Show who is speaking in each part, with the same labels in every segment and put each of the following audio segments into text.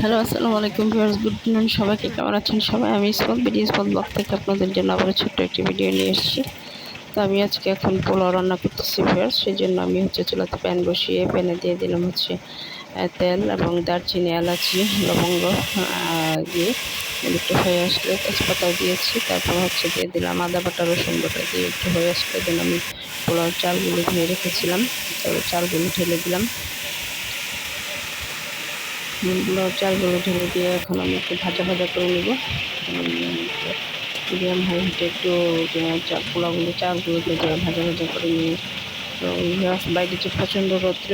Speaker 1: Hello, আসসালামু আলাইকুম viewers, good নুন সবাইকে কেমন আছেন? সবাই, আমি স্পল ভিডিও স্পল ব্লগ থেকে আপনাদের জন্য আবার ছোট্ট একটি ভিডিও নিয়ে এসেছি। তো আমি আজকে এখন পোলাও রান্না করতেছি ভিউয়ার্স, সেই জন্য আমি হচ্ছে চুলাতে প্যান বসিয়ে প্যানে দিয়ে দিলাম হচ্ছে তেল এবং দারচিনি, এলাচি, লবঙ্গ দিয়ে একটু হয়ে আসলে তেজপাতাও দিয়েছি। তারপর হচ্ছে দিয়ে দিলাম আদা, বাটা, রসুন বাটা দিয়ে একটু হয়ে আসলে দেন আমি পোলাও চালগুলো ধুয়ে রেখেছিলাম। তারপর চালগুলো ঢেলে দিলাম। চালগুলো ঢেলে দিয়ে এখন আমি একটু ভাজা ভাজা করে নেব। মিডিয়াম হাই হিটে একটু আহ, চা- পোলাওগুলো চালগুলো ভেজে ভাজা ভাজা করে নিয়ে তো বাইরে যে প্রচণ্ড রৌদ্র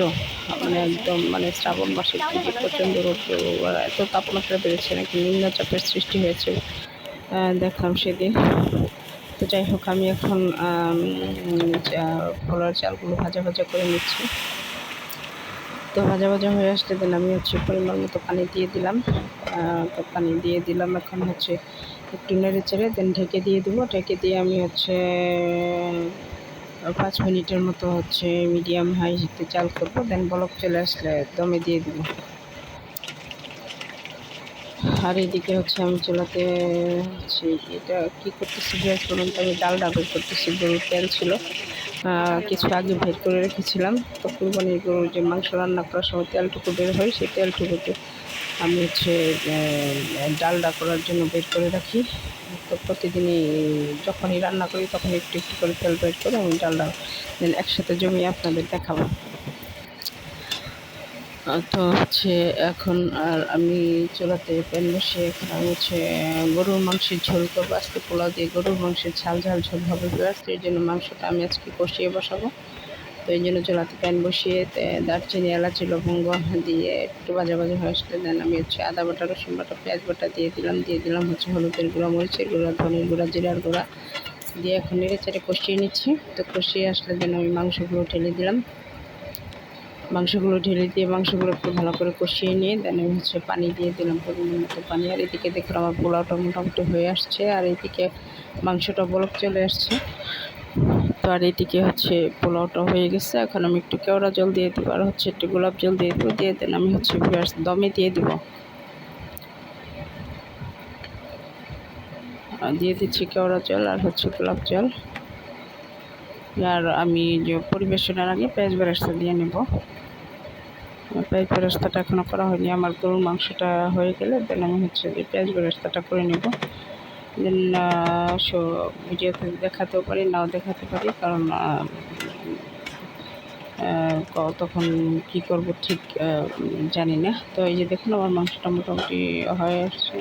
Speaker 1: মানে একদম মানে শ্রাবণ মাসের দিকে প্রচণ্ড রৌদ্র এত তাপমাত্রা বেড়েছে নাকি নিম্নচাপের সৃষ্টি হয়েছে দেখলাম সেদিন। তো যাই হোক আমি এখন পোলাওর চালগুলো ভাজা ভাজা করে নিচ্ছি। তো ভাজা ভাজা হয়ে আসলে দেন আমি হচ্ছে পরিমাণ মতো পানি দিয়ে দিলাম। তো পানি দিয়ে দিলাম এখন হচ্ছে একটু নেড়ে চেড়ে দেন ঢেকে দিয়ে দেবো। ঢেকে দিয়ে আমি হচ্ছে, পাঁচ মিনিটের মতো হচ্ছে মিডিয়াম হাই হিটে চাল করব দেন বলক চলে আসলে দমে দিয়ে দিব। আর এইদিকে হচ্ছে আমি চুলাতে হচ্ছে এটা কী করতেছি গ্যাস বলুন তো, আমি ডাল ডাবল করতেছি, গরুর তেল ছিল। কিছু আগে ভেদ করে রেখেছিলাম। তো কুরবানির গরুর যে মাংস রান্না করার সময় তেলটুকু বের হয়, সেই তেলটুকুতে আমি হচ্ছে ডালডা করার জন্য বের করে রাখি। তো প্রতিদিনই যখনই রান্না করি তখন একটু একটু করে তেল বের করে আমি ডালডা একসাথে জমিয়ে আপনাদের দেখাবো। তো হচ্ছে এখন আর আমি চুলাতে প্যান বসিয়ে এখন আমি হচ্ছে গরুর মাংসের ঝোল করব। আজকে পোলাও দিয়ে গরুর মাংসের ঝাল ঝাল ঝোল হবে আজকে এই জন্য মাংসটা আমি আজকে কষিয়ে বসাবো। তো এই জন্য চুলাতে প্যান বসিয়ে দারচিনি, এলাচি, লবঙ্গ দিয়ে একটু ভাজা ভাজা হয়ে আসলে দেন। আমি হচ্ছে আদা বাটা, রসুন বাটা, পেঁয়াজ বাটা দিয়ে দিলাম দিয়ে দিলাম হচ্ছে হলুদের গুঁড়া, মরিচের গুঁড়া, ধনের গুঁড়া, জিরার গুঁড়া। দিয়ে এখন নেড়ে চেড়ে কষিয়ে নিচ্ছি। তো কষিয়ে আসলে দেন আমি মাংসগুলো ঢেলে দিলাম। মাংসগুলো ঢেলে দিয়ে মাংসগুলো একটু ভালো করে কষিয়ে নিয়ে দেন আমি হচ্ছে পানি দিয়ে দিলাম পরিমাণ মতো পানি। আর এদিকে দেখুন আমার পোলাওটা মোটামুটি হয়ে আসছে, আর এদিকে মাংসটা বলক চলে আসছে। তো আর এদিকে হচ্ছে পোলাওটা হয়ে গেছে। এখন আমি একটু কেওড়া জল দিয়ে দেবো, আর হচ্ছে একটু গোলাপ জল দিয়ে দেবো, দিয়ে দেন আমি হচ্ছে দমে দিয়ে দেবো। দিয়ে দিচ্ছি কেওড়া জল আর হচ্ছে গোলাপ জল। আর আমি যে পরিবেশনের আগে পেঁয়াজ বেরেস্তা দিয়ে নেব। পেঁয়াজ বেরেস্তাটা এখনও করা হয়নি। আমার গরুর মাংসটা হয়ে গেলে দেন আমি হচ্ছে যে পেঁয়াজ বেরেস্তাটা করে নেব। দেন ভিডিওতে দেখাতেও পারি, নাও দেখাতে পারি, কারণ তখন কি করব ঠিক জানি না। তো এই যে দেখুন, আমার মাংসটা মোটামুটি হয়ে আসছে।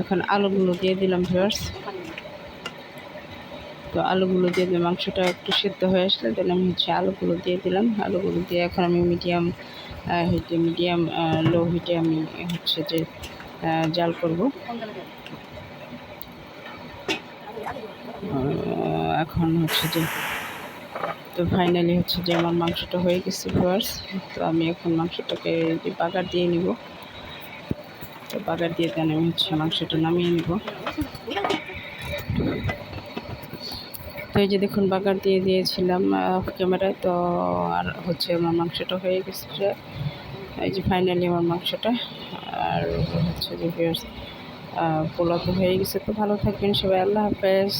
Speaker 1: এখন আলুগুলো দিয়ে দিলাম ভিউয়ার্স তো আলুগুলো দিয়ে দিয়ে মাংসটা একটু সেদ্ধ হয়ে আসলে দেন আমি হচ্ছে আলুগুলো দিয়ে দিলাম। আলুগুলো দিয়ে এখন আমি মিডিয়াম হিটে মিডিয়াম লো হিটে আমি হচ্ছে যে জাল করব। এখন হচ্ছে যে, তো ফাইনালি হচ্ছে যে আমার মাংসটা হয়ে গেছে ভিউয়ার্স তো আমি এখন মাংসটাকে বাগার দিয়ে নিব। তো বাগার দিয়ে দেন আমি হচ্ছে মাংসটা নামিয়ে নিব। তো এই যে দেখুন, বাগার দিয়ে দিয়েছিলাম ক্যামেরায় তো আর হচ্ছে আমার মাংসটা হয়ে গেছে এই যে ফাইনালি আমার মাংসটা, আর হচ্ছে যে পোলা তো হয়ে গেছে, তো ভালো থাকবেন সবাই, আল্লাহ হাফেজ।